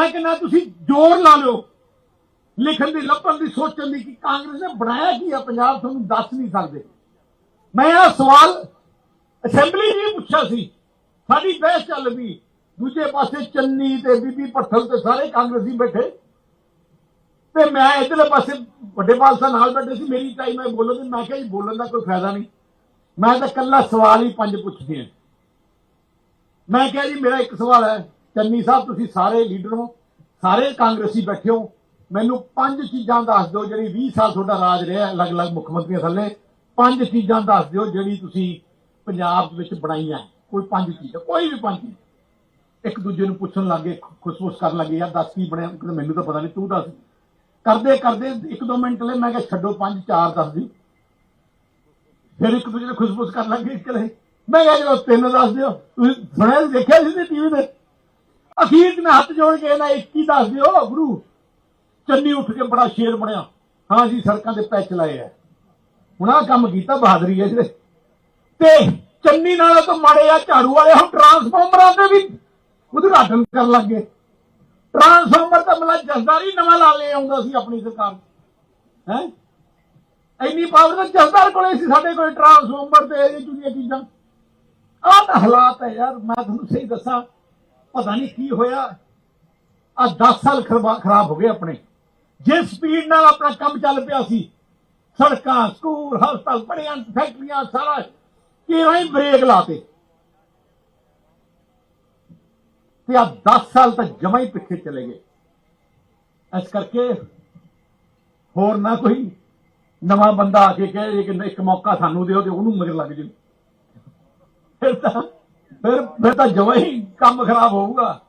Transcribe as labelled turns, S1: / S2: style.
S1: ਮੈਂ ਕਹਿੰਦਾ ਤੁਸੀਂ ਜ਼ੋਰ ਲਾ ਲਿਓ। ਲਿਖਣ ਦੀ, ਲੱਭਣ ਦੀ, ਸੋਚਣ ਦੀ ਕਿ ਕਾਂਗਰਸ ਨੇ ਬਣਾਇਆ ਕੀ ਆ ਪੰਜਾਬ, ਤੁਹਾਨੂੰ ਦੱਸ ਨਹੀਂ ਸਕਦੇ। ਮੈਂ ਆ ਸਵਾਲ ਅਸੈਂਬਲੀ ਵੀ ਪੁੱਛਿਆ ਸੀ। ਸਾਡੀ ਬਹਿਸ ਚੱਲ ਪਈ। ਦੂਜੇ ਪਾਸੇ ਚੰਨੀ ਤੇ ਬੀਬੀ ਪੱਠਲ ਤੇ ਸਾਰੇ ਕਾਂਗਰਸੀ ਬੈਠੇ। ਤੇ ਮੈਂ ਇਧਰਲੇ ਪਾਸੇ ਵੱਡੇ ਪਾਲਸਾ ਨਾਲ ਬੈਠੇ ਸੀ, ਮੇਰੀ ਟਾਈਮ ਮੈਂ ਬੋਲਣ ਦੀ, ਮੈਂ ਕਿਹਾ ਜੀ ਬੋਲਣ ਦਾ ਕੋਈ ਫਾਇਦਾ ਨਹੀਂ। ਮੈਂ ਤਾਂ ਕੱਲਾ ਸਵਾਲ ਹੀ ਪੰਜ ਪੁੱਛਦੇ ਆ। ਮੈਂ ਕਿਹਾ ਜੀ, ਮੇਰਾ ਇੱਕ ਸਵਾਲ ਹੈ। ਚੰਨੀ ਸਾਹਿਬ, ਤੁਸੀਂ ਸਾਰੇ ਲੀਡਰ ਹੋ, ਸਾਰੇ ਕਾਂਗਰਸੀ ਬੈਠੇ ਹੋ। ਮੈਨੂੰ ਪੰਜ ਚੀਜ਼ਾਂ ਦੱਸ ਦਿਓ ਜਿਹੜੀ 20 ਸਾਲ ਤੁਹਾਡਾ ਰਾਜ ਰਿਹਾ ਅਲੱਗ-ਅਲੱਗ ਮੁੱਖ ਮੰਤਰੀਆਂ ਥੱਲੇ। ਪੰਜ ਚੀਜ਼ਾਂ ਦੱਸ ਦਿਓ ਜਿਹੜੀ ਤੁਸੀਂ ਪੰਜਾਬ ਵਿੱਚ ਬਣਾਈਆਂ ਕੋਈ ਪੰਜ ਚੀਜ਼ਾਂ, ਕੋਈ ਵੀ ਪੰਜ ਇੱਕ ਦੂਜੇ ਨੂੰ ਪੁੱਛਣ ਲੱਗੇ ਖੁਸਫੁਸ ਕਰਨ ਲੱਗੇ, ਯਾਰ ਦੱਸ ਕੀ ਬਣਿਆ? ਕਹਿੰਦਾ, ਮੈਨੂੰ ਤਾਂ ਪਤਾ ਨਹੀਂ, ਤੂੰ ਦੱਸ। ਕਰਦੇ ਕਰਦੇ, ਇੱਕ ਦੋ ਮਿੰਟ ਲਈ ਮੈਂ ਕਿਹਾ ਛੱਡੋ ਪੰਜ, ਚਾਰ ਦੱਸ ਦੀ ਫਿਰ ਇੱਕ ਦੂਜੇ ਨੂੰ ਖੁਸਫੁਸ ਕਰਨ ਲੱਗੇ ਚਲੇ ਮੈਂ ਕਿਹਾ ਜਦੋਂ ਤਿੰਨ ਦੱਸ ਦਿਓ, ਤੁਸੀਂ ਸੁਣਿਆ ਦੇਖਿਆ ਸੀ ਟੀਵੀ ਤੇ? ਅਖੀਰ 'ਚ ਮੈਂ ਹੱਥ ਜੋੜ ਕੇ ਨਾ ਇੱਕ ਹੀ ਦੱਸ ਦਿਓ, ਗੁਰੂ, ਚੰਨੀ ਉੱਠ ਕੇ ਬੜਾ ਸ਼ੇਰ ਬਣਿਆ। ਹਾਂ ਜੀ, ਸੜਕਾਂ ਦੇ ਪੈਚ ਲਾਏ ਆ। ਹੁਣ ਆਹ ਕੰਮ ਕੀਤਾ ਬਹਾਦਰੀ ਹੈ ਜਿਹੜੇ ਤੇ ਚੰਨੀ ਨਾਲੋਂ ਤਾਂ ਮਾੜੇ ਆ, ਝਾੜੂ ਵਾਲੇ, ਹੁਣ ਟਰਾਂਸਫਾਰਮਰਾਂ ਦੇ ਵੀ ਉਦਘਾਟਨ ਕਰਨ ਲੱਗੇ ਟਰਾਂਸਫਾਰਮਰ ਤਾਂ ਮਤਲਬ ਜਸਦਾਰ ਹੀ ਨਵਾਂ ਲਾ ਲੈ ਆਉਂਦਾ ਸੀ ਆਪਣੀ ਸਰਕਾਰ। ਹੈ? ਇੰਨੀ ਪਾਵਰ ਤਾਂ ਜਸਦਾਰ ਕੋਲੇ ਸੀ, ਸਾਡੇ ਕੋਲ ਟਰਾਂਸਫਾਰਮਰ ਤੇ ਇਹ ਜਿਹੜੀਆਂ ਚੀਜ਼ਾਂ। ਆਹ ਤਾਂ ਹਾਲਾਤ ਹੈ ਯਾਰ, ਮੈਂ ਤੁਹਾਨੂੰ ਸਹੀ ਦੱਸਾਂ। ਪਤਾ ਨਹੀਂ ਕੀ ਹੋਇਆ। ਆ 10 ਸਾਲ ਖਰਾਬ ਹੋ ਗਏ ਆਪਣੇ। ਜਿਸ ਸਪੀਡ ਨਾਲ ਆਪਣਾ ਕੰਮ ਚੱਲ ਪਿਆ ਸੀ, ਸੜਕਾਂ, ਸਕੂਲ, ਹਸਪਤਾਲ ਬੜੀਆਂ ਫੈਕਟਰੀਆਂ, ਸਾਰਾ ਕਿਵੇਂ ਹੀ ਬ੍ਰੇਕ ਲਾਤੇ। ਤੇ ਆ 10 ਸਾਲ ਤੱਕ ਜਮਾ ਹੀ ਪਿੱਛੇ ਚਲੇ ਗਏ। ਇਸ ਕਰਕੇ ਹੋਰ ਨਾ ਕੋਈ ਨਵਾਂ ਬੰਦਾ ਆ ਕੇ ਕਹੇ ਕਿ ਇੱਕ ਮੌਕਾ ਸਾਨੂੰ ਦਿਓ ਤੇ ਉਹਨੂੰ ਮਗਰ ਲੱਗ ਜੇ ਫਿਰ ਤਾਂ ਫਿਰ ਫਿਰ ਤਾਂ ਜਮਾ ਹੀ ਕੰਮ ਖਰਾਬ ਹੋਊਗਾ।